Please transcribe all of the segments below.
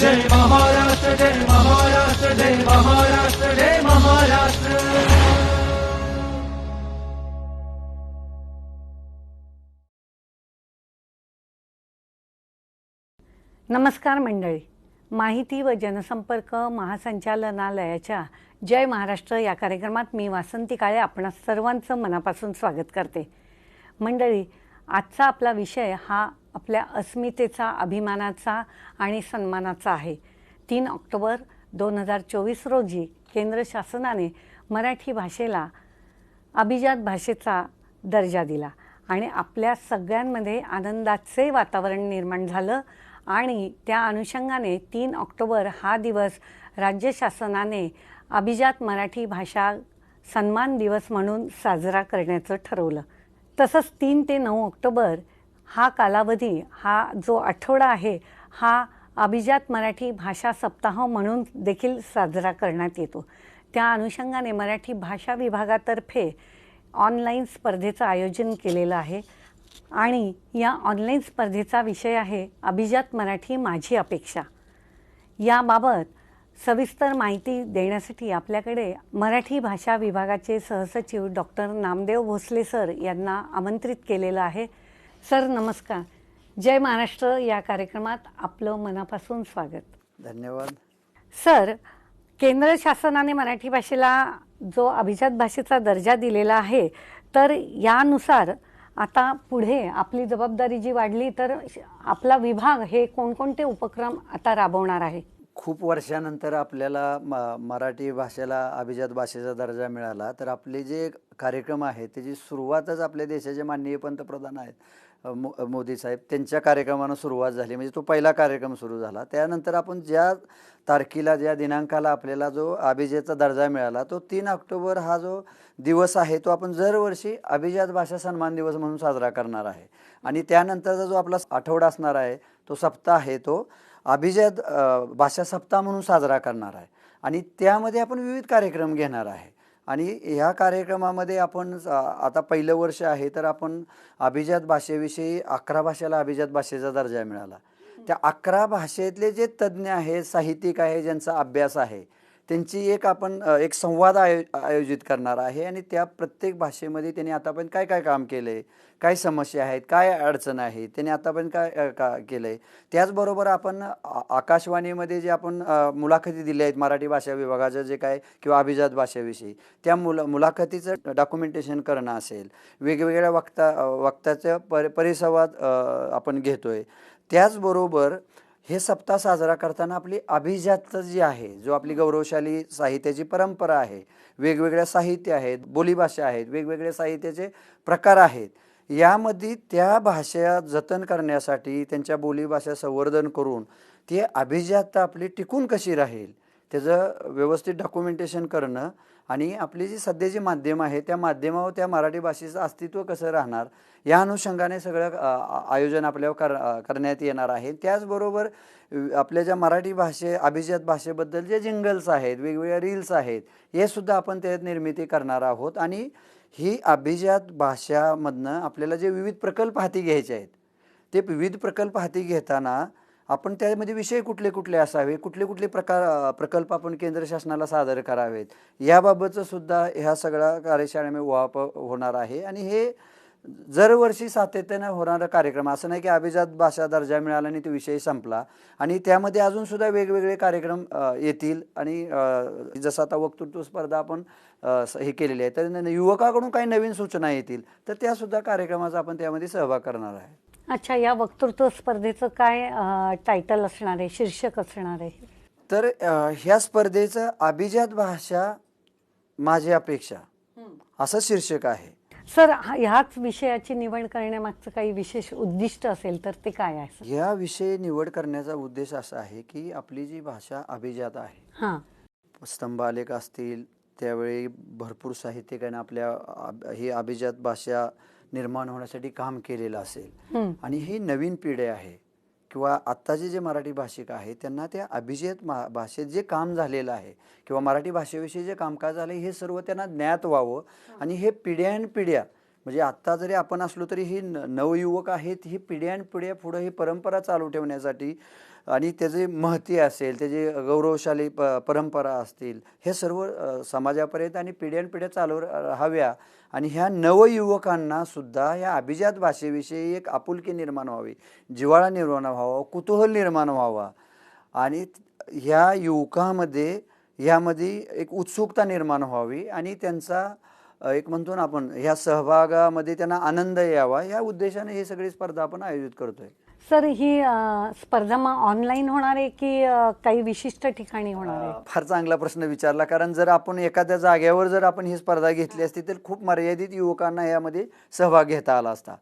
जय महाराष्ट्र जय महाराष्ट्र जय महाराष्ट्र जय महाराष्ट्र. नमस्कार मंडळी. माहिती व जनसंपर्क महासंचालनालयाच्या जय महाराष्ट्र या कार्यक्रमात मी वासंती काळे आपणा सर्वांचं मनापासून स्वागत करते. मंडळी आजचा आपला विषय हा आपल्या अस्मितेचा अभिमानाचा आणि सन्मानाचा आहे. तीन ऑक्टोबर दोन हजार चोवीस रोजी केंद्र शासनाने मराठी भाषेला अभिजात भाषेचा दर्जा दिला आणि आपल्या सगळ्यांमध्ये आनंदाचे वातावरण निर्माण झालं आणि त्या अनुषंगाने तीन ऑक्टोबर हा दिवस राज्य शासनाने अभिजात मराठी भाषा सन्मान दिवस म्हणून साजरा करण्याचं ठरवलं. तसंच तीन ते नऊ ऑक्टोबर हा कालावधी हा जो आठवडा आहे हा अभिजात मराठी भाषा सप्ताह म्हणून देखील साजरा करण्यात येतो. त्या अनुषंगाने मराठी भाषा विभागातर्फे ऑनलाईन स्पर्धेचं आयोजन केलेलं आहे आणि या ऑनलाईन स्पर्धेचा विषय आहे अभिजात मराठी माझी अपेक्षा. याबाबत सविस्तर माहिती देण्यासाठी आपल्याकडे मराठी भाषा विभागाचे सहसचिव डॉक्टर नामदेव भोसले सर यांना आमंत्रित केलेलं आहे. सर नमस्कार. जय महाराष्ट्र या कार्यक्रमात आपलं मनापासून स्वागत. धन्यवाद. सर केंद्र शासनाने मराठी भाषेला जो अभिजात भाषेचा दर्जा दिलेला आहे तर यानुसार आता पुढे आपली जबाबदारी जी वाढली तर आपला विभाग हे कोणकोणते उपक्रम आता राबवणार आहे? खूप वर्षानंतर आपल्याला म मराठी भाषेला अभिजात भाषेचा दर्जा मिळाला तर आपले जे कार्यक्रम आहेत त्याची सुरुवातच आपल्या देशाचे माननीय पंतप्रधान आहेत मो मोदी साहेब त्यांच्या कार्यक्रमानं सुरुवात झाली. म्हणजे तो पहिला कार्यक्रम सुरू झाला. त्यानंतर आपण ज्या तारखेला ज्या दिनांकाला आपल्याला जो अभिजेचा दर्जा मिळाला तो तीन ऑक्टोबर हा जो दिवस आहे तो आपण दरवर्षी अभिजात भाषा सन्मान दिवस म्हणून साजरा करणार आहे. आणि त्यानंतरचा जो आपला आठवडा असणार आहे तो सप्ताह आहे तो अभिजात भाषा सप्ताह म्हणून साजरा करणार आहे. आणि त्यामध्ये आपण विविध कार्यक्रम घेणार आहे. आणि ह्या कार्यक्रमामध्ये आपण आता पहिलं वर्ष आहे तर आपण अभिजात भाषेविषयी अकरा भाषेला अभिजात भाषेचा दर्जा मिळाला. त्या अकरा भाषेतले जे तज्ज्ञ आहेत साहित्यिक आहे ज्यांचा अभ्यास आहे त्यांची एक आपण एक संवाद आयो आयोजित करणार आहे आणि त्या प्रत्येक भाषेमध्ये त्यांनी आतापर्यंत काय काय काम केलं आहे काय समस्या आहेत? काय अडचण आहे? त्यांनी आतापर्यंत काय का केलं आहे त्याचबरोबर आपण आकाशवाणीमध्ये जे आपण मुलाखती दिल्या आहेत मराठी भाषा विभागाचं जे काय किंवा अभिजात भाषेविषयी त्या मुला मुलाखतीचं डॉक्युमेंटेशन करणं असेल वेगवेगळ्या वक्ता वक्ताचं पर परिसंवाद आपण घेतो आहे त्याचबरोबर हे सप्ताह साजरा करताना आपली अभिजात जी आहे जो आपली गौरवशाली साहित्याची परंपरा आहे वेगवेगळ्या साहित्य आहेत बोलीभाषा आहेत वेगवेगळे साहित्याचे प्रकार आहेत यामध्ये त्या भाषा जतन करण्यासाठी त्यांच्या बोलीभाषा संवर्धन करून ती अभिजातता आपली टिकून कशी राहील त्याचं व्यवस्थित डॉक्युमेंटेशन करणं आणि आपली जी सध्या जी माध्यम आहे त्या माध्यमावर त्या मराठी भाषेचं अस्तित्व कसं राहणार या अनुषंगाने सगळं आ- आयोजन आपल्यावर कर करण्यात येणार आहे. त्याचबरोबर आपल्या ज्या मराठी भाषे अभिजात भाषेबद्दल जे जिंगल्स आहेत वेगवेगळ्या रील्स आहेत हे सुद्धा आपण त्यात निर्मिती करणार आहोत. आणि ही अभिजात भाषामधनं आपल्याला जे विविध प्रकल्प हाती घ्यायचे आहेत ते विविध प्रकल्प हाती घेताना आपण त्यामध्ये विषय कुठले कुठले असावे? कुठले कुठले प्रकार प्रकल्प आपण केंद्र शासनाला सादर करावेत? याबाबतचं सुद्धा ह्या सगळ्या कार्यशाळेमध्ये वाप होणार आहे. आणि हे दरवर्षी सातत्यानं होणारा कार्यक्रम असं नाही की अभिजात भाषा दर्जा मिळाला आणि तो विषय संपला. आणि त्यामध्ये अजून सुद्धा वेगवेगळे कार्यक्रम येतील. आणि जसं आता वक्तृत्व स्पर्धा आपण हे केलेली आहे. तर युवकाकडून काही नवीन सूचना येतील. तर त्यासुद्धा कार्यक्रमाचा आपण त्यामध्ये सहभाग करणार आहे. अच्छा या वक्तृत्व स्पर्धेचं काय टायटल असणार आहे शीर्षक असणार आहे? तर अ, ह्या स्पर्धेचं अभिजात भाषा माझी अपेक्षा. असं शीर्षक आहे. सर हा- ह्याच विषयाची निवड करण्यामागचं काही विशेष उद्दिष्ट असेल तर ते काय आहे सर? या विषयी निवड करण्याचा उद्देश असा आहे की आपली जी भाषा अभिजात आहे हां. स्तंभालेख असतील त्यावेळी भरपूर साहित्यिकांनी आपल्या ही अभिजात भाषा निर्माण होण्यासाठी काम केलेलं असेल. आणि ही नवीन पिढी आहे किंवा आत्ताचे जे मराठी भाषिक आहेत त्यांना त्या अभिजात भाषेत जे काम झालेलं आहे किंवा मराठी भाषेविषयी जे कामकाज झालं हे सर्व त्यांना ज्ञात व्हावं आणि हे पिढ्यानपिढ्या म्हणजे आत्ता जरी आपण असलो तरी ही नवयुवक आहेत ही पिढ्यानपिढ्या पुढं ही परंपरा चालू ठेवण्यासाठी आणि त्याचे महती असेल त्याची गौरवशाली प परंपरा असतील हे सर्व समाजापर्यंत आणि पिढ्यानपिढ्या चालू राहाव्या आणि ह्या नवयुवकांना सुद्धा ह्या अभिजात भाषेविषयी एक आपुलकी निर्माण व्हावी. जिव्हाळा निर्माण व्हावा कुतूहल निर्माण व्हावा. आणि ह्या युवकामध्ये ह्यामध्ये एक उत्सुकता निर्माण व्हावी आणि त्यांचा एक म्हणतो ना आपण ह्या सहभागामध्ये त्यांना आनंद यावा या उद्देशाने ही सगळी स्पर्धा आपण आयोजित करतोय. सर ही अ, स्पर्धा मग ऑनलाईन होणार आहे की अ, काही विशिष्ट ठिकाणी होणार आहे? अ, फार चांगला प्रश्न विचारला. कारण जर आपण एखाद्या जागेवर जर आपण ही स्पर्धा घेतली असती तर खूप मर्यादित युवकांना यामध्ये सहभाग घेता आला असता.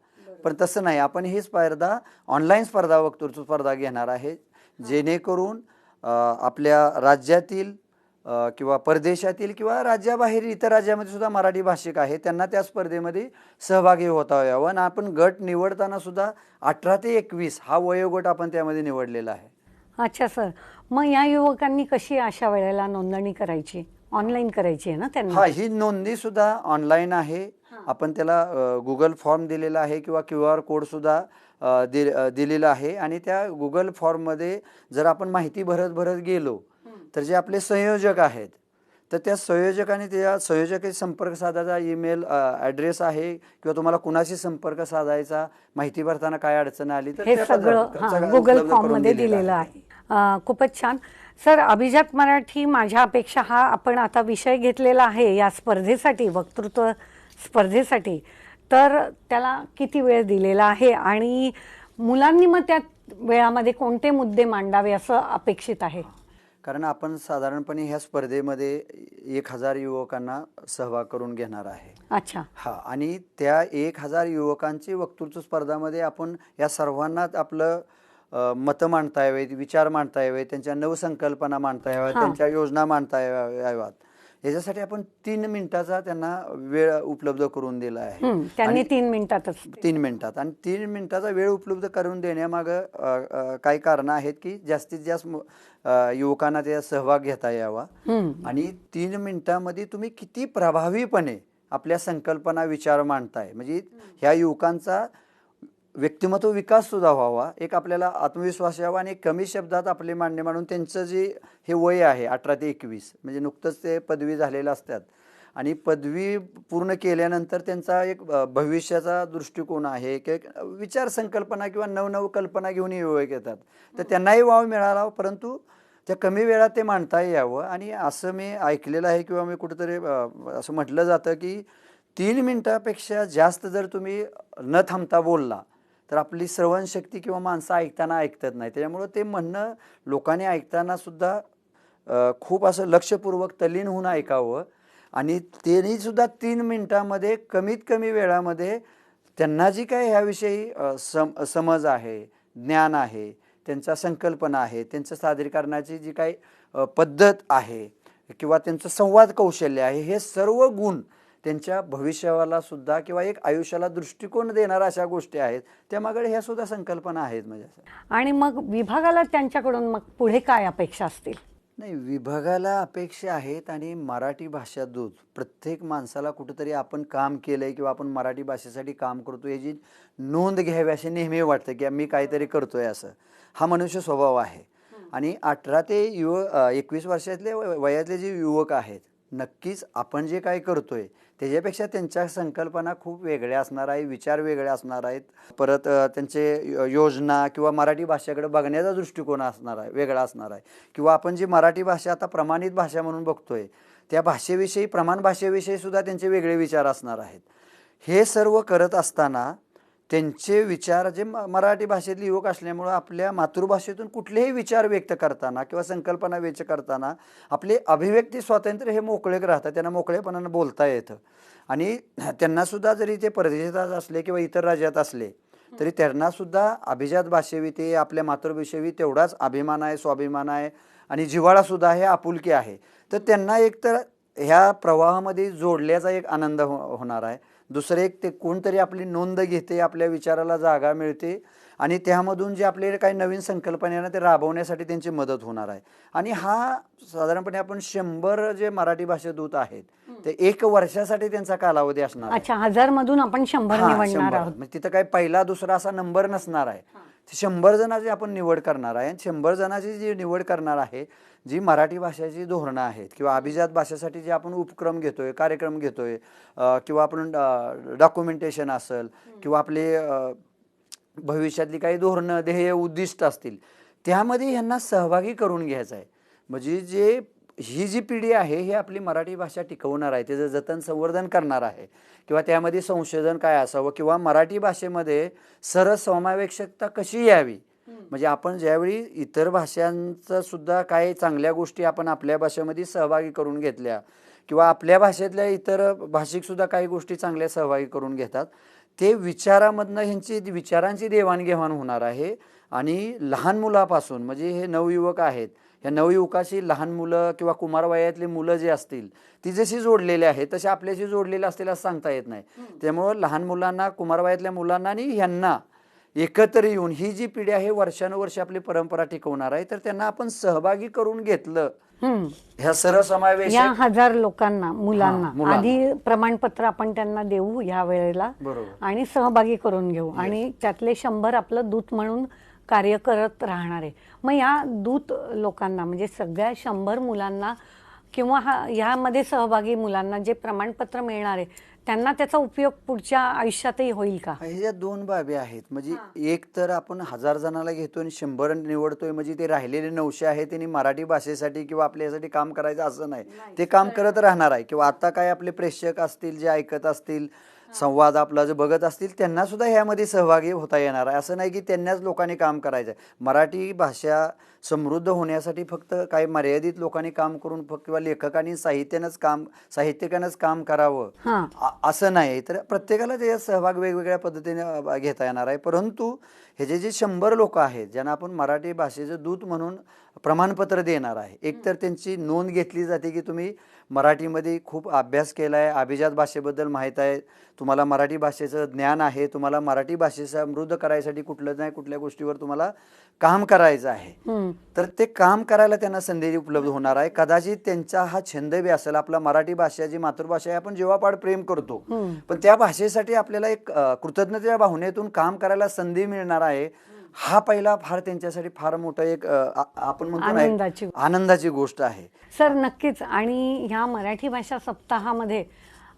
पण तसं नाही. आपण ही स्पर्धा ऑनलाईन स्पर्धा वक्तृत्व स्पर्धा घेणार आहे. जेणेकरून अ, आपल्या राज्यातील किंवा परदेशातील किंवा राज्याबाहेर इतर राज्यामध्ये सुद्धा मराठी भाषिक आहे त्यांना त्या स्पर्धेमध्ये सहभागी होता यावं. आणि आपण गट निवडताना सुद्धा अठरा ते एकवीस हा वयोगट आपण त्यामध्ये निवडलेला आहे. अच्छा सर मग या युवकांनी कशी अशा वेळेला नोंदणी करायची? ऑनलाईन करायची आहे ना त्यांना? हा ही नोंदणी सुद्धा ऑनलाईन आहे. आपण त्याला गुगल फॉर्म दिलेला आहे किंवा क्यू आर कोड सुद्धा दिलेला आहे. आणि त्या गुगल फॉर्ममध्ये जर आपण माहिती भरत भरत गेलो तर जे आपले संयोजक आहेत तर त्या संयोजकाने त्या संयोजकाशी संपर्क साधायचा. ईमेल ॲड्रेस आहे किंवा तुम्हाला कुणाशी संपर्क साधायचा माहिती भरताना काय अडचण आली तर हे सगळं गुगल उपलब्ध फॉर्म करून मध्ये दिलेलं आहे. खूपच छान. सर अभिजात मराठी माझ्या अपेक्षा हा आपण आता विषय घेतलेला आहे या स्पर्धेसाठी वक्तृत्व स्पर्धेसाठी. तर त्याला किती वेळ दिलेला आहे आणि मुलांनी मग त्या वेळामध्ये कोणते मुद्दे मांडावे असं अपेक्षित आहे? कारण आपण साधारणपणे ह्या स्पर्धेमध्ये एक हजार युवकांना सहभाग करून घेणार आहे. अच्छा. हा आणि त्या एक हजार युवकांची वक्तृत्व स्पर्धामध्ये आपण या सर्वांनाच आपलं मतं मांडता यावेत विचार मांडता यावेत त्यांच्या नवसंकल्पना मांडता याव्यात. त्यांच्या योजना मांडता याव्या- याव्यात. याच्यासाठी आपण तीन मिनिटाचा त्यांना वेळ उपलब्ध करून दिला आहे. त्यांनी तीन मिनिटातच तीन मिनिटात. आणि तीन मिनिटाचा वेळ उपलब्ध करून देण्यामागं काही कारणं आहेत की जास्तीत जास्त युवकांना त्यात सहभाग घेता यावा. आणि तीन मिनिटामध्ये तुम्ही किती प्रभावीपणे आपल्या संकल्पना विचार मांडताय. म्हणजे ह्या युवकांचा व्यक्तिमत्व विकास सुद्धा व्हावा एक आपल्याला आत्मविश्वास यावा आणि कमी शब्दात आपले मांडणे मांडून त्यांचं जे हे वय आहे अठरा ते एकवीस म्हणजे नुकतंच ते पदवी झालेलं असतात. आणि पदवी पूर्ण केल्यानंतर त्यांचा एक भविष्याचा दृष्टिकोन आहे की एक विचार संकल्पना किंवा नवनव कल्पना घेऊन युवक येतात तर त्यांनाही वाव मिळाला परंतु त्या कमी वेळात ते मांडता यावं. आणि असं मी ऐकलेलं आहे किंवा मी कुठंतरी असं म्हटलं जातं की तीन मिनटापेक्षा जास्त जर तुम्ही न थांबता बोलला तर आपली श्रवणशक्ती किंवा माणसं ऐकताना ऐकतात नाही. त्याच्यामुळं ते म्हणणं लोकांनी ऐकताना सुद्धा खूप असं लक्षपूर्वक तल्लीन होऊन ऐकावं. आणि त्यांनी सुद्धा तीन मिनटामध्ये कमीत कमी वेळामध्ये त्यांना जी काही ह्याविषयी सम समज आहे ज्ञान आहे त्यांचा संकल्पना आहे त्यांचं सादरीकरणाची जी काही पद्धत आहे किंवा त्यांचं संवाद कौशल्य आहे हे सर्व गुण त्यांच्या भविष्याला सुद्धा किंवा एक आयुष्याला दृष्टिकोन देणाऱ्या अशा गोष्टी आहेत. त्यामागे ह्या सुद्धा संकल्पना आहेत म्हणजे असं. आणि मग विभागाला त्यांच्याकडून मग पुढे काय अपेक्षा असतील? नाही विभागाला अपेक्षा आहेत आणि मराठी भाषा दूत प्रत्येक माणसाला कुठंतरी आपण काम केलंय किंवा आपण मराठी भाषेसाठी काम करतो याची नोंद घ्यावी अशी नेहमी वाटतं की मी काहीतरी करतोय असं. हा मनुष्य स्वभाव आहे. आणि अठरा ते युव एकवीस वर्षातले व- वयातले जे युवक आहेत नक्कीच आपण जे काय करतोय त्याच्यापेक्षा त्यांच्या संकल्पना खूप वेगळ्या असणार आहे विचार वेगळे असणार आहेत. परत त्यांचे योजना किंवा मराठी भाषेकडे बघण्याचा दृष्टिकोन असणार आहे वेगळा असणार आहे. किंवा आपण जी मराठी भाषा आता प्रमाणित भाषा म्हणून बघतोय त्या भाषेविषयी प्रमाण भाषेविषयी सुद्धा त्यांचे वेगळे विचार असणार आहेत. हे सर्व करत असताना त्यांचे विचार जे म- मराठी भाषेतले युवक असल्यामुळं आपल्या मातृभाषेतून कुठलेही विचार व्यक्त करताना किंवा संकल्पना व्यक्त करताना आपले अभिव्यक्ती स्वातंत्र्य हे मोकळे राहतात त्यांना मोकळेपणानं बोलता येतं. आणि त्यांनासुद्धा जरी ते परदेशात असले किंवा इतर राज्यात असले तरी त्यांनासुद्धा अभिजात अभिजात भाषेविषयी आपल्या मातृभाषेवी तेवढाच अभिमान आहे स्वाभिमान आहे आणि जिव्हाळासुद्धा हे आपुलकी आहे. तर त्यांना एकतर ह्या प्रवाहामध्ये जोडल्याचा एक आनंद हो होणार आहे. दुसरं एक ते कोणतरी आपली नोंद घेते आपल्या विचाराला जागा मिळते आणि त्यामधून जे आपले काही नवीन संकल्पना आहे ना ते राबवण्यासाठी त्यांची मदत होणार आहे. आणि हा साधारणपणे आपण शंभर जे मराठी भाषा दूत आहेत ते एक वर्षासाठी त्यांचा कालावधी असणार आहे. अच्छा हजार मधून आपण शंभर निवडणार शंभर. आहोत. म्हणजे तिथं काही पहिला दुसरा असा नंबर नसणार आहे. शंभर जणांची आपण निवड करणार आहे शंभर जणांची जी निवड करणार आहे जी मराठी भाषेची धोरणं आहेत किंवा अभिजात भाषेसाठी जे आपण उपक्रम घेतोय कार्यक्रम घेतोय किंवा आपण डॉक्युमेंटेशन असेल किंवा आपले भविष्यातली काही धोरणं ध्येय उद्दिष्ट असतील त्यामध्ये ह्यांना सहभागी करून घ्यायचं आहे. म्हणजे जे ही जी पिढी आहे ही आपली मराठी भाषा टिकवणार आहे त्याचं जतन संवर्धन करणार आहे किंवा त्यामध्ये संशोधन काय असावं किंवा मराठी भाषेमध्ये सरसमावेशकता कशी यावी म्हणजे आपण ज्यावेळी इतर भाषांचं सुद्धा काही चांगल्या गोष्टी आपण आपल्या भाषेमध्ये सहभागी करून घेतल्या किंवा आपल्या भाषेतल्या इतर भाषिक सुद्धा काही गोष्टी चांगल्या सहभागी करून घेतात ते विचारामधनं ह्यांची विचारांची देवाणघेवाण होणार आहे. आणि लहान मुलापासून म्हणजे हे नवयुवक आहेत ह्या नवयुवकाशी लहान मुलं किंवा कुमार वयातली मुलं जी असतील ती जशी जोडलेली आहेत तशी आपल्याशी जोडलेली असतील असं सांगता येत नाही. त्यामुळं लहान मुलांना कुमार वयातल्या मुलांना आणि ह्यांना एकत्र येऊन ही जी पिढी आहे वर्षानुवर्ष आपली परंपरा टिकवणार आहे तर त्यांना आपण सहभागी करून घेतलं. ह्या सर्वसमावेश या हजार लोकांना मुलांना. मुलांना. आधी प्रमाणपत्र आपण त्यांना देऊ या वेळेला बरोबर. आणि सहभागी करून घेऊ. आणि त्यातले शंभर आपलं दूत म्हणून कार्य करत राहणार आहे. मग या दूत लोकांना म्हणजे सगळ्या शंभर मुलांना किंवा हा ह्यामध्ये सहभागी मुलांना जे प्रमाणपत्र मिळणार आहे त्यांना त्याचा उपयोग पुढच्या आयुष्यातही होईल का? ह्याच्यात दोन बाबी आहेत म्हणजे एक तर आपण हजार जणाला घेतो आणि शंभर निवडतोय म्हणजे ते राहिलेले नऊशे आहे त्यांनी मराठी भाषेसाठी किंवा आपल्यासाठी काम करायचं असं नाही. ते काम करत राहणार आहे. किंवा आता काय आपले प्रेक्षक असतील जे ऐकत असतील संवाद आपला जे बघत असतील त्यांना सुद्धा ह्यामध्ये सहभागी होता येणार आहे. असं नाही की त्यांनाच लोकांनी काम करायचं आहे मराठी भाषा समृद्ध होण्यासाठी फक्त काही मर्यादित लोकांनी काम करून फक्त किंवा लेखकांनी साहित्यानंच काम साहित्यिकानंच काम करावं. हां. असं नाही. तर प्रत्येकाला त्याच्यात सहभाग वेगवेगळ्या पद्धतीने घेता येणार आहे. परंतु हे जे जे शंभर लोक आहेत ज्यांना आपण मराठी भाषेचं दूत म्हणून प्रमाणपत्र देणार आहे एकतर त्यांची नोंद घेतली जाते की तुम्ही मराठीमध्ये खूप अभ्यास केला आहे अभिजात भाषेबद्दल माहीत आहे तुम्हाला मराठी भाषेचं ज्ञान आहे तुम्हाला मराठी भाषे समृद्ध करायसाठी कुठलं नाही कुठल्या गोष्टीवर तुम्हाला काम करायचं आहे. तर ते काम करायला त्यांना संधी उपलब्ध होणार आहे कदाचित त्यांचा हा छंद बी असेल आपला मराठी भाषा जी मातृभाषा आहे आपण जेव्हापाड प्रेम करतो. पण त्या भाषेसाठी आपल्याला एक कृतज्ञतेच्या भावनेतून काम करायला संधी मिळणार आहे हा पहिला फार त्यांच्यासाठी फार मोठा एक आपण म्हणतो ना आनंदाची आनंदाची गोष्ट आहे. सर नक्कीच. आणि ह्या मराठी भाषा सप्ताहामध्ये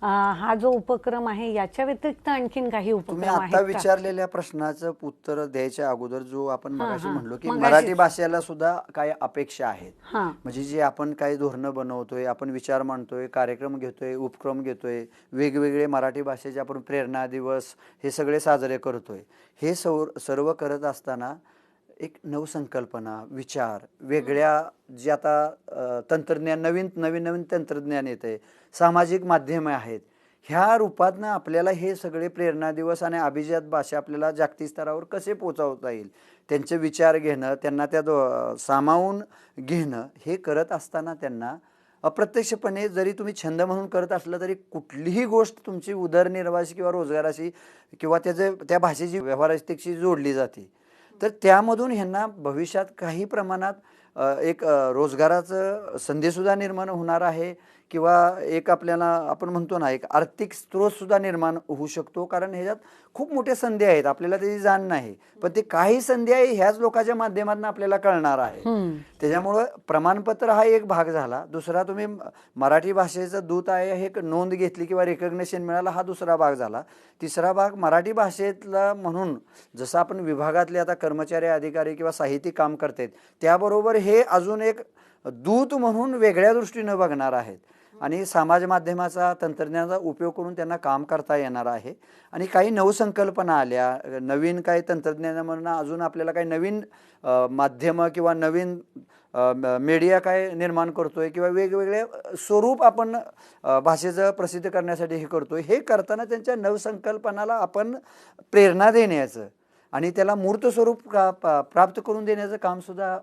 हा जो उपक्रम आहे याच्या व्यतिरिक्त आणखीन काही तुम्ही उपक्रम आहेत आता का? विचारलेल्या प्रश्नाचं उत्तर द्यायच्या अगोदर जो आपण हा, मगाशी हा. म्हणलो की मगाशीच. मराठी भाषेला सुद्धा काही अपेक्षा आहेत हा म्हणजे जे आपण काही धोरणं बनवतोय आपण विचार मांडतोय कार्यक्रम घेतोय उपक्रम घेतोय वेगवेगळे मराठी भाषेचे आपण प्रेरणा दिवस हे सगळे साजरे करतोय हे सौर सर्व करत असताना एक नवसंकल्पना विचार वेगळ्या जे आता तंत्रज्ञान नवीन नवीन नवीन तंत्रज्ञान येते सामाजिक माध्यमे आहेत ह्या रूपातनं आपल्याला हे सगळे प्रेरणा दिवस आणि अभिजात भाषा आपल्याला जागतिक स्तरावर कसे पोचवता येईल त्यांचे विचार घेणं त्यांना त्या दो- सामावून घेणं हे करत असताना त्यांना अप्रत्यक्षपणे जरी तुम्ही छंद म्हणून करत असलं तरी कुठलीही गोष्ट तुमची उदरनिर्वाहाशी किंवा रोजगाराशी किंवा त्याचे त्या भाषेची व्यवहारिकतेशी जोडली जाते. तर त्यामधून ह्यांना भविष्यात काही प्रमाणात एक रोजगाराचं संधीसुद्धा निर्माण होणार आहे. किंवा एक आपल्याला आपण म्हणतो ना एक आर्थिक स्रोतसुद्धा निर्माण होऊ शकतो. कारण ह्याच्यात खूप मोठ्या संधी आहेत आपल्याला त्याची जाण नाही. पण ते काही संधी आहे ह्याच लोकांच्या माध्यमातून आपल्याला कळणार आहे. त्याच्यामुळं प्रमाणपत्र हा एक भाग झाला. दुसरा तुम्ही मराठी भाषेचं दूत आहे हे एक नोंद घेतली किंवा रेकग्नेशन मिळालं हा दुसरा भाग झाला. तिसरा भाग मराठी भाषेतला म्हणून जसं आपण विभागातले आता कर्मचारी अधिकारी किंवा साहित्यिक काम करतात त्याबरोबर हे अजून एक दूत म्हणून वेगळ्या दृष्टीनं बघणार आहेत. आणि समाज माध्यमाचा तंत्रज्ञानाचा उपयोग करून त्यांना काम करता येणार आहे. आणि काही नवसंकल्पना आल्या. नवीन काही तंत्रज्ञानामधून अजून आपल्याला काही नवीन माध्यमं किंवा नवीन मीडिया काय निर्माण करतोय किंवा वेगवेगळे स्वरूप आपण भाषेचं प्रसिद्ध करण्यासाठी हे करतोय. हे करताना त्यांच्या नवसंकल्पनाला आपण प्रेरणा देण्याचं आणि त्याला मूर्त स्वरूप प्राप्त करून देण्याचं कामसुद्धा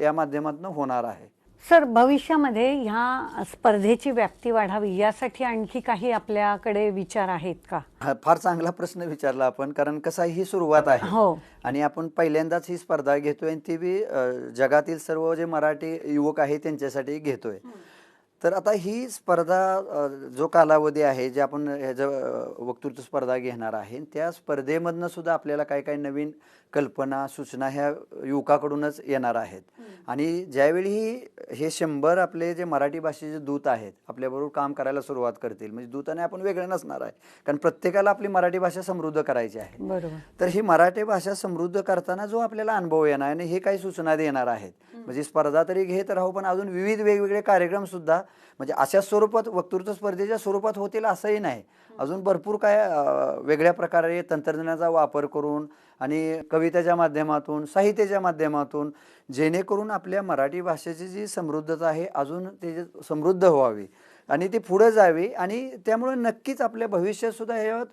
या माध्यमातून होणार आहे. सर भविष्यामध्ये ह्या स्पर्धेची व्याप्ती वाढावी यासाठी आणखी काही आपल्याकडे विचार आहेत का? हा फार चांगला प्रश्न विचारला आपण कारण कसं ही सुरुवात आहे. हो. आणि आपण पहिल्यांदाच ही स्पर्धा घेतोय आणि ती बी अ, जगातील सर्व जे मराठी युवक आहे त्यांच्यासाठी घेतोय. तर आता ही स्पर्धा अ, जो कालावधी आहे जे आपण ह्याचं अ, वक्तृत्व स्पर्धा घेणार आहे त्या स्पर्धेमधनं सुद्धा आपल्याला काही काही नवीन कल्पना सूचना ह्या युवकाकडूनच येणार आहेत. आणि ज्यावेळी ही- हे शंभर आपले जे मराठी भाषेचे दूत आहेत आपल्याबरोबर काम करायला सुरुवात करतील म्हणजे दूताने आपण वेगळे नसणार आहे कारण प्रत्येकाला आपली मराठी भाषा समृद्ध करायची आहे. बरोबर. तर ही मराठी भाषा समृद्ध करताना जो आपल्याला अनुभव येणार आणि हे काही सूचना देणार आहेत म्हणजे स्पर्धा तरी घेत राहू पण अजून विविध वेगवेगळे कार्यक्रम सुद्धा म्हणजे अशा स्वरूपात वक्तृत्व स्पर्धेच्या स्वरूपात होतील असंही नाही. अजून भरपूर काय वेगळ्या प्रकारे तंत्रज्ञानाचा वापर करून आणि कवितेच्या माध्यमातून साहित्याच्या माध्यमातून जेणेकरून आपल्या मराठी भाषेची जी समृद्धता आहे अजून ते जे समृद्ध व्हावी आणि ती पुढे जावी आणि त्यामुळे नक्कीच आपल्या भविष्यातसुद्धा ह्यात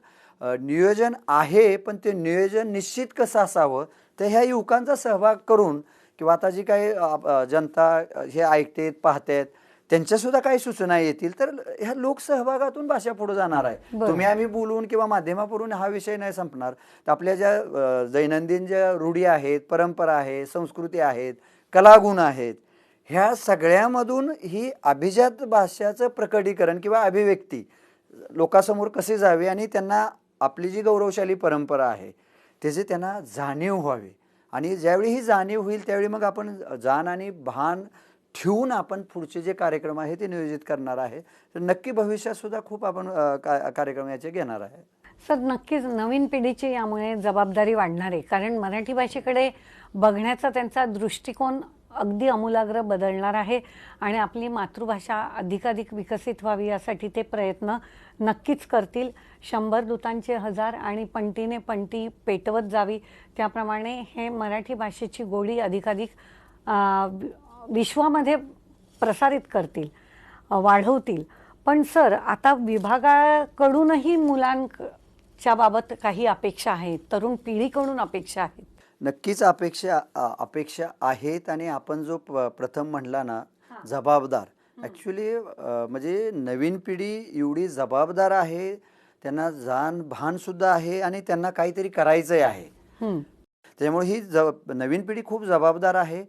नियोजन आहे पण ते नियोजन निश्चित कसं असावं तर ह्या युवकांचा सहभाग करून किंवा आता जी काही अ, जनता अ, हे ऐकतेत पाहतात त्यांच्यासुद्धा काही सूचना येतील तर ह्या लोकसहभागातून भाषा पुढे जाणार आहे. तुम्ही आम्ही बोलून किंवा माध्यमावरून हा विषय नाही संपणार. तर आपल्या ज्या दैनंदिन ज्या रूढी आहेत परंपरा आहेत संस्कृती आहेत कलागुण आहेत ह्या सगळ्यामधून ही अभिजात भाषाचं प्रकटीकरण किंवा अभिव्यक्ती लोकांसमोर कसे जावे आणि त्यांना आपली जी गौरवशाली परंपरा आहे त्याचे त्यांना जाणीव व्हावी. आणि ज्यावेळी ही जाणीव होईल त्यावेळी मग आपण जाण आणि भान ठेवून आपण पुढचे जे कार्यक्रम आहे ते नियोजित करणार आहे. तर नक्की भविष्यात सुद्धा खूप आपण का- कार्यक्रम याचे घेणार आहे. सर नक्कीच नवीन पिढीची यामुळे जबाबदारी वाढणार आहे. कारण मराठी भाषेकडे बघण्याचा त्यांचा दृष्टिकोन अगदी आमूलाग्र बदलणार आहे आणि आपली मातृभाषा अधिकाधिक विकसित व्हावी यासाठी ते प्रयत्न नक्कीच करतील. शंभर दूतांचे हजार आणि पंटीने पंटी पेटवत जावी. त्याप्रमाणे हे मराठी भाषेची गोडी अधिकाधिक विश्वामध्ये प्रसारित करतील वाढवतील. पण सर आता विभागाकडूनही मुलांच्या बाबत काही अपेक्षा आहेत? तरुण पिढीकडून अपेक्षा आहेत? नक्कीच अपेक्षा अपेक्षा आहेत आणि आपण जो प्रथम म्हणला ना जबाबदार. ॲक्च्युली म्हणजे नवीन पिढी एवढी जबाबदार आहे त्यांना जाण भान सुद्धा आहे आणि त्यांना काहीतरी करायचंही आहे. त्यामुळे ही ज नवीन पिढी खूप जबाबदार आहे.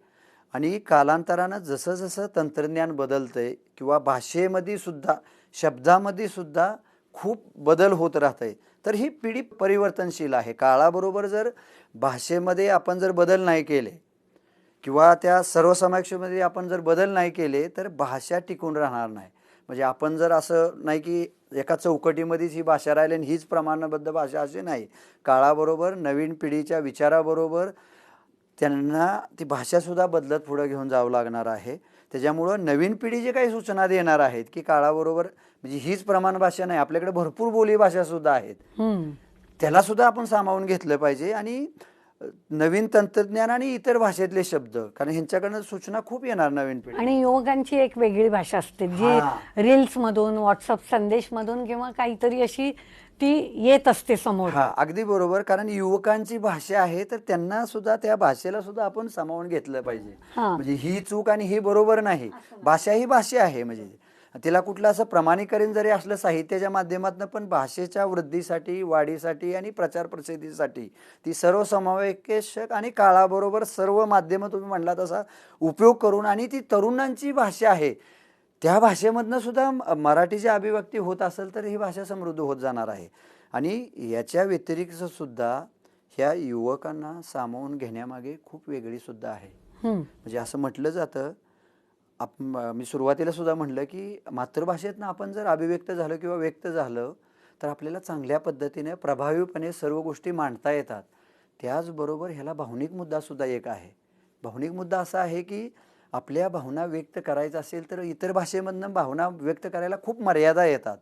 आणि कालांतरानं जसं जसं तंत्रज्ञान बदलतं आहे किंवा भाषेमध्ये सुद्धा शब्दामध्ये सुद्धा खूप बदल होत राहतंय तर ही पिढी परिवर्तनशील आहे. काळाबरोबर जर भाषेमध्ये आपण जर बदल नाही केले किंवा त्या सर्व आपण जर बदल नाही केले तर भाषा टिकून राहणार नाही. म्हणजे आपण जर असं नाही की एका चौकटीमध्येच ही भाषा राहिली आणि हीच प्रमाणबद्ध भाषा अशी नाही. काळाबरोबर नवीन पिढीच्या विचाराबरोबर त्यांना ती भाषासुद्धा बदलत पुढं घेऊन जावं लागणार आहे त्याच्यामुळं नवीन पिढी जे काही सूचना देणार आहेत की काळाबरोबर म्हणजे हीच प्रमाण भाषा नाही आपल्याकडे भरपूर बोली भाषासुद्धा आहेत हं. त्याला सुद्धा आपण सामावून घेतलं पाहिजे आणि नवीन तंत्रज्ञान आणि इतर भाषेतले शब्द कारण ह्यांच्याकडनं सूचना खूप येणार नवीन पिढी आणि युवकांची एक वेगळी भाषा असते. जी रील्समधून व्हॉट्सअप संदेशमधून किंवा काहीतरी अशी ती येत असते समोर. हा अगदी बरोबर. कारण युवकांची भाषा आहे तर त्यांना सुद्धा त्या भाषेला सुद्धा आपण सामावून घेतलं पाहिजे. हां. म्हणजे ही चूक आणि ही बरोबर नाही. भाषा ही भाषा आहे म्हणजे. तिला कुठलं असं प्रमाणीकरण जरी असलं साहित्याच्या माध्यमातून पण भाषेच्या वृद्धीसाठी वाढीसाठी आणि प्रचार प्रसिद्धीसाठी ती सर्वसमावेशक आणि काळाबरोबर सर्व माध्यमं तुम्ही म्हणला तसा उपयोग करून आणि ती तरुणांची भाषा आहे त्या भाषेमधनं सुद्धा मराठीची अभिव्यक्ती होत असेल तर ही भाषा समृद्ध होत जाणार आहे. आणि याच्या व्यतिरिक्त सुद्धा ह्या युवकांना सामावून घेण्यामागे खूप वेगळी सुद्धा आहे. म्हणजे असं म्हटलं जातं आप म- सुरुवातीला सुद्धा म्हणलं की मातृभाषेतनं आपण जर अभिव्यक्त झालो किंवा व्यक्त झालं तर आपल्याला चांगल्या पद्धतीने प्रभावीपणे सर्व गोष्टी मांडता येतात. त्याचबरोबर ह्याला भावनिक मुद्दा सुद्धा एक आहे. भावनिक मुद्दा असा आहे की आपल्या भावना व्यक्त करायचं असेल तर इतर भाषेमधनं भावना व्यक्त करायला खूप मर्यादा येतात.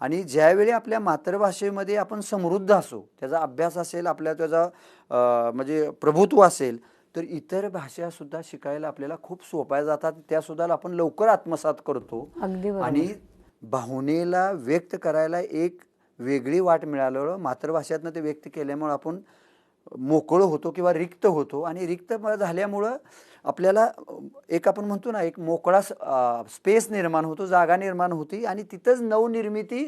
आणि ज्यावेळी आपल्या मातृभाषेमध्ये आपण समृद्ध असू त्याचा अभ्यास असेल आपल्या त्याचा म्हणजे प्रभुत्व असेल तर इतर भाषासुद्धा शिकायला आपल्याला खूप सोप्या जातात. त्यासुद्धा आपण लवकर आत्मसात करतो. आणि भावनेला व्यक्त करायला एक वेगळी वाट मिळाल्यामुळं मातृभाषेतनं ते व्यक्त केल्यामुळं आपण मोकळं होतो किंवा रिक्त होतो. आणि रिक्त झाल्यामुळं आपल्याला एक आपण म्हणतो ना एक मोकळा स्पेस निर्माण होतो जागा निर्माण होती आणि तिथंच नवनिर्मिती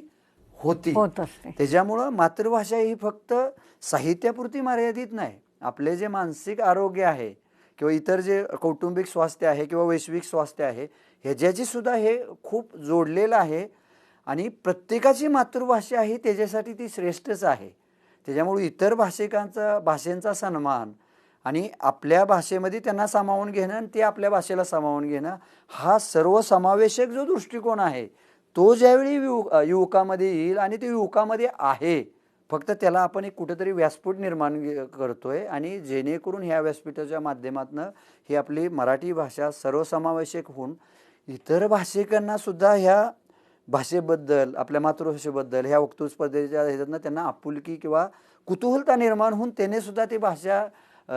होती. होत असते. त्याच्यामुळं मातृभाषा ही फक्त साहित्यापुरती मर्यादित नाही. आपले जे मानसिक आरोग्य आहे किंवा इतर जे कौटुंबिक स्वास्थ्य आहे किंवा वैश्विक स्वास्थ्य आहे ह्याच्याची सुद्धा हे खूप जोडलेलं आहे आणि प्रत्येकाची मातृभाषा आहे त्याच्यासाठी ती श्रेष्ठच आहे. त्याच्यामुळे इतर भाषिकांचा भाषेंचा सन्मान आणि आपल्या भाषेमध्ये त्यांना सामावून घेणं आणि ते आपल्या भाषेला सामावून घेणं हा सर्वसमावेशक जो दृष्टिकोन आहे तो ज्यावेळी युव युवकामध्ये येईल आणि ते युवकामध्ये आहे फक्त त्याला आपण एक कुठेतरी व्यासपीठ निर्माण करतोय आणि जेणेकरून ह्या व्यासपीठाच्या माध्यमातून ही आपली मराठी भाषा सर्वसमावेशक होऊन इतर भाषिकांना सुद्धा ह्या भाषेबद्दल आपल्या मातृभाषेबद्दल ह्या वक्तृत्व स्पर्धेच्या ह्याच्यातनं त्यांना आपुलकी किंवा कुतूहलता निर्माण होऊन त्याने सुद्धा ती भाषा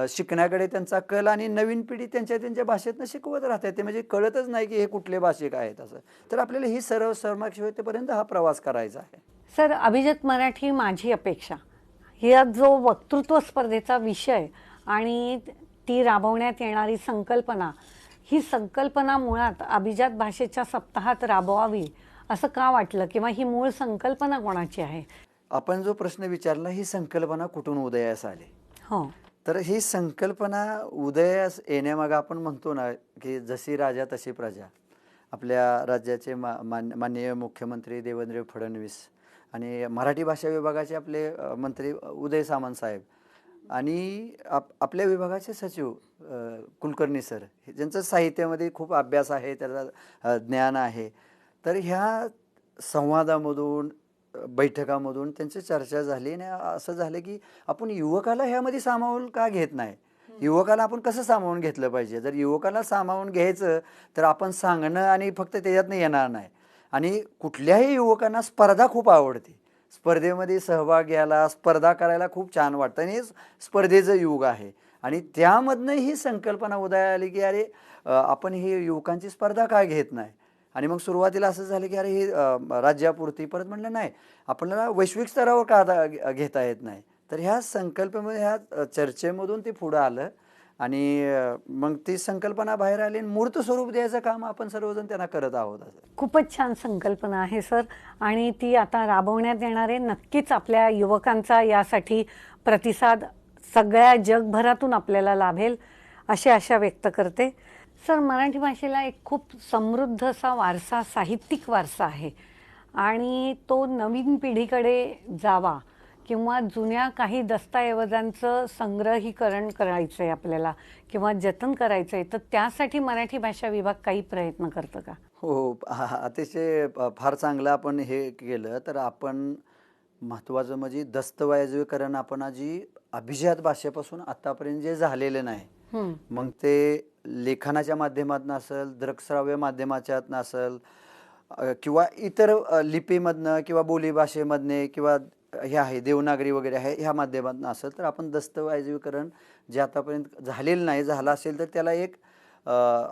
शिकण्याकडे त्यांचा कल आणि नवीन पिढी त्यांच्या त्यांच्या भाषेतनं शिकवत राहते. ते म्हणजे कळतच नाही की हे कुठले भाषिक आहेत असं. तर आपल्याला ही सर्व सर्वाक्षतेपर्यंत हा प्रवास करायचा आहे. सर अभिजात मराठी माझी अपेक्षा. या जो वक्तृत्व स्पर्धेचा विषय आणि ती राबवण्यात येणारी संकल्पना ही संकल्पना मुळात अभिजात भाषेच्या सप्ताहात राबवावी असं का वाटलं किंवा ही मूळ संकल्पना कोणाची आहे? आपण जो प्रश्न विचारला ही संकल्पना कुठून उदयास आली? हो. तर ही संकल्पना उदयास येण्यामागं आपण म्हणतो ना की जशी राजा तशी प्रजा. आपल्या राज्याचे मा मान माननीय मुख्यमंत्री देवेंद्र फडणवीस आणि मराठी भाषा विभागाचे आपले मंत्री उदय सामंत साहेब आणि आप आपल्या विभागाचे सचिव कुलकर्णी सर. ज्यांचं साहित्यामध्ये खूप अभ्यास आहे त्याचा ज्ञान आहे. तर ह्या संवादामधून बैठकामधून त्यांची चर्चा झाली आणि असं झालं की आपण युवकाला ह्यामध्ये सामावून का घेत नाही? युवकाला आपण कसं सामावून घेतलं पाहिजे? जर युवकाला सामावून घ्यायचं तर आपण सांगणं आणि फक्त त्याच्यातनं येणार नाही. आणि कुठल्याही युवकांना स्पर्धा खूप आवडते. स्पर्धेमध्ये सहभाग घ्यायला स्पर्धा करायला खूप छान वाटतं आणि हे स्पर्धेचं युग आहे. आणि त्यामधनं ही संकल्पना उदया आली की अरे आपण ही युवकांची स्पर्धा का घेत नाही? आणि मग सुरुवातीला असं झालं की अरे हे राज्यापुरती. परत म्हटलं नाही आपल्याला वैश्विक स्तरावर का घे- घेता येत नाही? तर ह्या संकल्पमध्ये ह्या चर्चेमधून ते पुढं आलं. आणि मग ती संकल्पना बाहेर आली आणि मूर्त स्वरूप द्यायचं काम आपण सर्वजण त्यांना करत आहोत खूपच छान संकल्पना आहे सर. आणि ती आता राबवण्यात येणार आहे. नक्कीच आपल्या युवकांचा यासाठी प्रतिसाद सगळ्या जगभरातून आपल्याला लाभेल अशी आशा व्यक्त करते. सर मराठी भाषेला एक खूप समृद्ध असा वारसा साहित्यिक वारसा आहे. आणि तो नवीन पिढीकडे जावा किंवा जुन्या काही दस्तऐवजांचं संग्रहीकरण करायचं आहे आपल्याला किंवा जतन करायचं आहे तर त्यासाठी मराठी भाषा विभाग काही प्रयत्न करतं का? हो हो. अतिशय फार चांगलं आपण हे केलं तर आपण महत्त्वाचं म्हणजे दस्तऐवजीकरण आपण आजी अभिजात भाषेपासून आत्तापर्यंत जे झालेलं नाही मग ते लेखनाच्या माध्यमातून असेल दृकश्राव्य माध्यमाच्यातनं असेल किंवा इतर लिपीमधनं किंवा बोलीभाषेमधने किंवा हे आहे देवनागरी वगैरे आहे ह्या माध्यमातून असेल तर आपण दस्तऐवजीकरण जे आतापर्यंत झालेलं नाही झालं असेल तर त्याला एक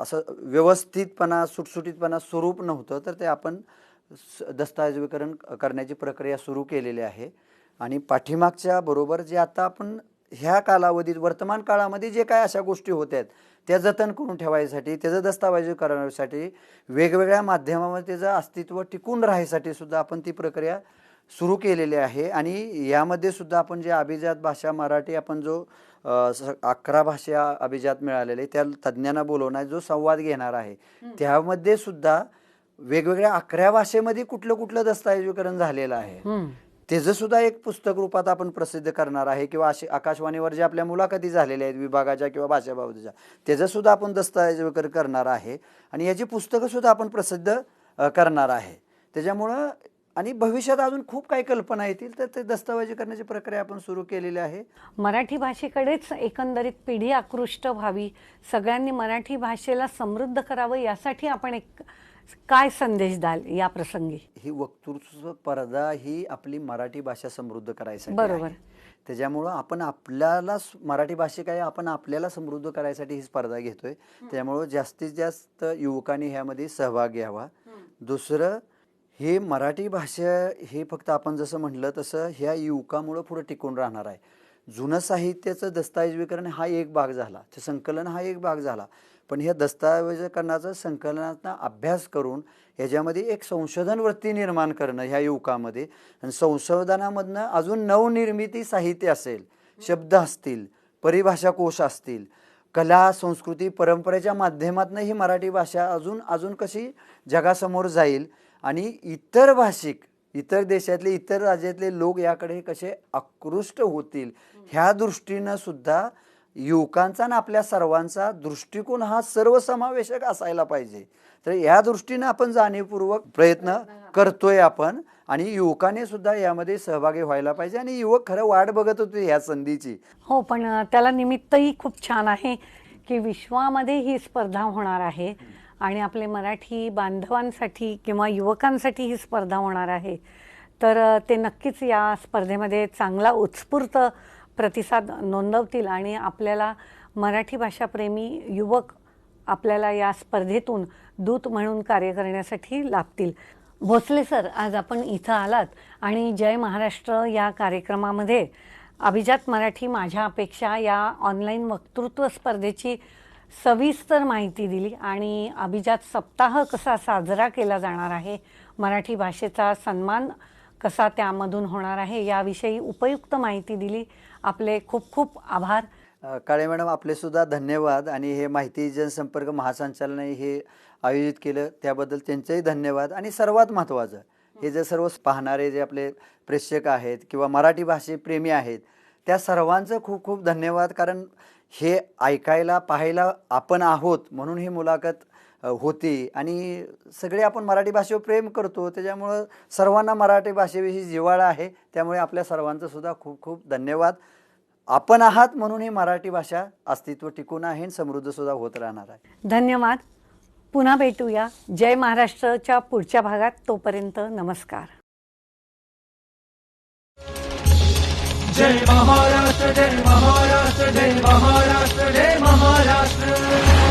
असं व्यवस्थितपणा सुटसुटीतपणा स्वरूप नव्हतं तर ते आपण स- दस्तऐवजीकरण करण्याची प्रक्रिया सुरू केलेली आहे. आणि पाठीमागच्या बरोबर जे आता आपण ह्या कालावधीत वर्तमान काळामध्ये जे काय अशा गोष्टी होत आहेत त्या जतन करून ठेवायसाठी त्याचं दस्तऐवजी करण्यासाठी वेगवेगळ्या माध्यमामध्ये त्याचं अस्तित्व टिकून राहायसाठी सुद्धा आपण ती प्रक्रिया सुरू केलेली आहे. आणि यामध्ये सुद्धा आपण जे अभिजात भाषा मराठी आपण जो अकरा भाषा अभिजात मिळालेले त्या तज्ज्ञांना बोलवणार जो संवाद घेणार आहे त्यामध्ये सुद्धा वेगवेगळ्या अकरा भाषेमध्ये कुठलं कुठलं दस्तऐवजीकरण झालेलं आहे. त्याचंसुद्धा सुद्धा एक पुस्तक रूपात आपण प्रसिद्ध करणार आहे किंवा अशी आकाशवाणीवर जे आपल्या मुलाखती झालेल्या आहेत विभागाच्या किंवा भाषा त्याचंसुद्धा आपण सुद्धा आपण करणार आहे आणि याची पुस्तकंसुद्धा आपण प्रसिद्ध करणार आहे. त्याच्यामुळं आणि भविष्यात अजून खूप काही कल्पना येतील तर ते दस्तऐवजी करण्याची प्रक्रिया आपण सुरू केलेली आहे. मराठी भाषेकडेच एकंदरीत पिढी आकृष्ट व्हावी सगळ्यांनी मराठी भाषेला समृद्ध करावं यासाठी आपण एक काय संदेश द्याल या प्रसंगी? ही वक्तृत्व स्पर्धा ही आपली मराठी भाषा समृद्ध करायसाठी बरोबर. त्याच्यामुळं आपण आपल्याला मराठी भाषिक आहे आपण आपल्याला समृद्ध करायसाठी ही स्पर्धा घेतोय. त्यामुळं जास्तीत जास्त युवकांनी ह्यामध्ये सहभाग घ्यावा. दुसरं हे मराठी भाषा हे फक्त आपण जसं म्हटलं तसं ह्या युवकामुळं पुढे टिकून राहणार आहे. जुनं साहित्याचं दस्तऐवजीकरण हा एक भाग झाला. ते संकलन हा एक भाग झाला. पण ह्या दस्तावेजकरणाचा संकलनाचा अभ्यास करून ह्याच्यामध्ये एक संशोधन वृत्ती निर्माण करणं ह्या युवकामध्ये. आणि संशोधनामधनं अजून नवनिर्मिती साहित्य असेल शब्द असतील परिभाषा कोश असतील कला संस्कृती परंपरेच्या माध्यमातून ही मराठी भाषा अजून अजून कशी जगासमोर जाईल आणि इतर भाषिक इतर देशातले इतर राज्यातले लोक याकडे कसे आकृष्ट होतील ह्या दृष्टीनं सुद्धा युवकांचा ना आपल्या सर्वांचा दृष्टिकोन हा सर्वसमावेशक असायला पाहिजे. तर या दृष्टीनं आपण जाणीवपूर्वक प्रयत्न करतोय आपण आणि युवकाने सुद्धा यामध्ये सहभागी व्हायला पाहिजे आणि युवक खरं वाट बघत होते ह्या संधीची. हो पण त्याला निमित्तही खूप छान आहे की विश्वामध्ये ही स्पर्धा होणार आहे आणि आपले मराठी बांधवांसाठी किंवा युवकांसाठी ही स्पर्धा होणार आहे. तर ते नक्कीच या स्पर्धेमध्ये चांगला उत्स्फूर्त प्रतिसाद नोंदवतील आणि आपल्याला मराठी भाषाप्रेमी युवक आपल्याला या स्पर्धेतून दूत म्हणून कार्य करण्यासाठी लाभतील. भोसले सर आज आपण इथं आलात आणि जय महाराष्ट्र या कार्यक्रमामध्ये अभिजात मराठी माझ्या अपेक्षा या ऑनलाईन वक्तृत्व स्पर्धेची सविस्तर माहिती दिली आणि अभिजात सप्ताह कसा साजरा केला जाणार आहे मराठी भाषेचा सन्मान कसा त्यामधून होणार आहे याविषयी उपयुक्त माहिती दिली. आपले खूप खूप आभार. काळे मॅडम आपले सुद्धा धन्यवाद आणि हे माहिती जनसंपर्क महासंचालनाने हे आयोजित केलं त्याबद्दल त्यांचेही धन्यवाद. आणि सर्वात महत्त्वाचं हे जे सर्व पाहणारे जे आपले प्रेक्षक आहेत किंवा मराठी भाषेप्रेमी आहेत त्या सर्वांचं खूप खूप धन्यवाद. कारण हे ऐकायला पाहायला आपण आहोत म्हणून ही मुलाखत होती. आणि सगळे आपण मराठी भाषेवर प्रेम करतो. त्याच्यामुळं सर्वांना मराठी भाषेविषयी जिव्हाळा आहे. त्यामुळे आपल्या सर्वांचं सुद्धा खूप खूप धन्यवाद. आपण आहात म्हणून ही मराठी भाषा अस्तित्व टिकून आहे आणि समृद्ध सुद्धा होत राहणार आहे. धन्यवाद. पुन्हा भेटूया. जय महाराष्ट्रच्या पुढच्या भागात. तोपर्यंत नमस्कार. जय महाराष्ट्र जय महाराष्ट्र जय महाराष्ट्र जय महाराष्ट्र.